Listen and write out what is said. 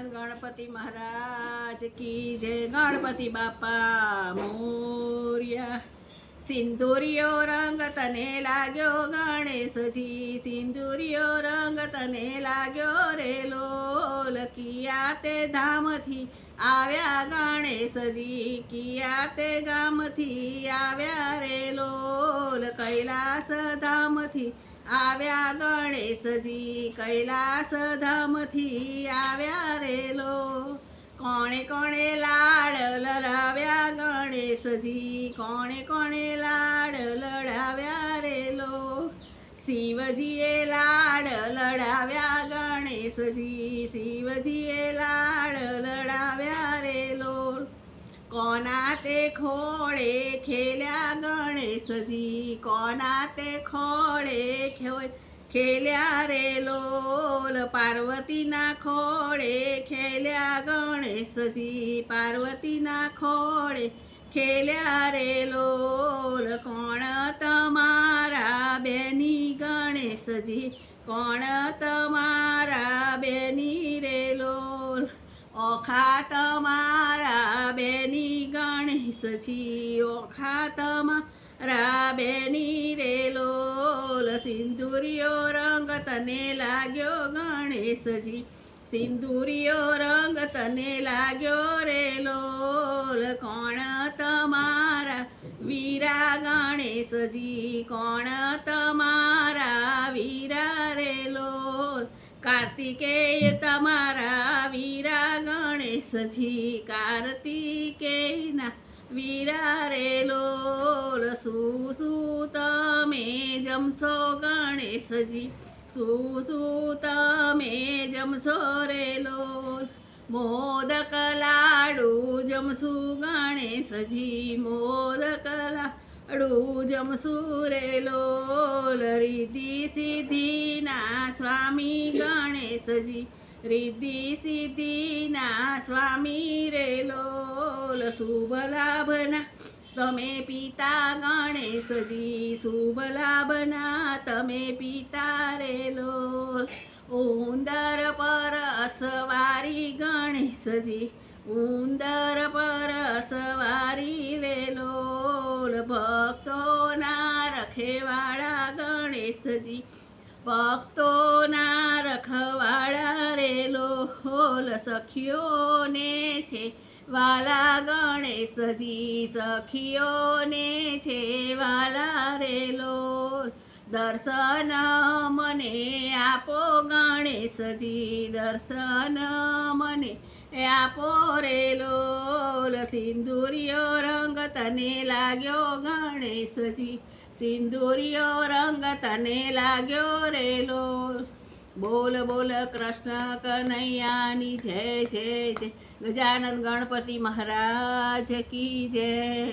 ગજાનંદ ગણપતિ મહારાજ કી જય ગણપતિ બાપા મોર્યા. સિંદુરિયો રંગ તને લાગ્યો ગણેશજી. સિંદુરિયો રંગ તને લાગ્યો રે લોલ કિયા તે ધામથી. આવ્યા ગણેશજી કિયા તે ગામથી આવ્યા રે લોલ કૈલાસ ધામથી આવ્યા ગણેશજી કૈલાસ ધામથી આવ્યા રેલો કોણે કોણે લાડ લડાવ્યા ગણેશજી, કોણે કોણે લાડ લડાવ્યા રેલો શિવજીએ લાડ લડાવ્યા ગણેશજી શિવજીએ લાડ લડાવ્યા રેલો કોના તે ખોળે ખેલ્યા ગણેશજી કોના તે ખોળે ખેલ્યા રે લોલ. પાર્વતીના ખોળે ખેલ્યા ગણેશજી, પાર્વતીના ખોળે ખેલ્યા રે લોલ. કોણ તમારા ગણેશજી કોણ તમારા બેની રે લોલ? ઓખા તમારા બેની ગણેશજી ઓખા તમારા બેની રે લોલ? સિંદુરિયો રંગ તને લાગ્યો ગણેશજી સિંદુરિયો રંગ તને લાગ્યો રે લોલ? કોણ તમારા વીરા ગણેશજી, કોણ તમારા વીરા રે લોલ? કાર્તિકેય તમારા વીરા ગણેશજી, કાર્તિકેયના વીરા રે લોલ? શું શું તમે જમશો ગણેશજી? શું શું તમે જમશો રે લોલ? મોદક લાડુ જમશું ગણેશજી મોદક લાડુ જમશું રે લોલ રીતિ સિદ્ધિના સ્વામી ગણેશજી રિદ્ધિ સિદ્ધિના સ્વામી રે લોલ શુભ લાભના તમે પિતા ગણેશજી સુબલા બના તમે પિતા રેલો ઉંદર પર અસવારી ગણેશજી, ઉંદર પર અસવારી લેલો. ભક્તોના રખેવાળા ગણેશજી, ભક્તોના રખવાળા રેલો હોલ સખીઓને છે વાલા ગણેશજી સખીઓને છે વાલા રેલો દર્શન મને આપો ગણેશજી દર્શન મને આપો રેલો સિંદુરિયો રંગ તને લાગ્યો ગણેશજી સિંદુરિયો રંગ તને લાગ્યો રે લોલ. બોલ બોલ કૃષ્ણ કનૈયાની જય જય જય. ગજાનંદ ગણપતિ મહારાજ કી જય.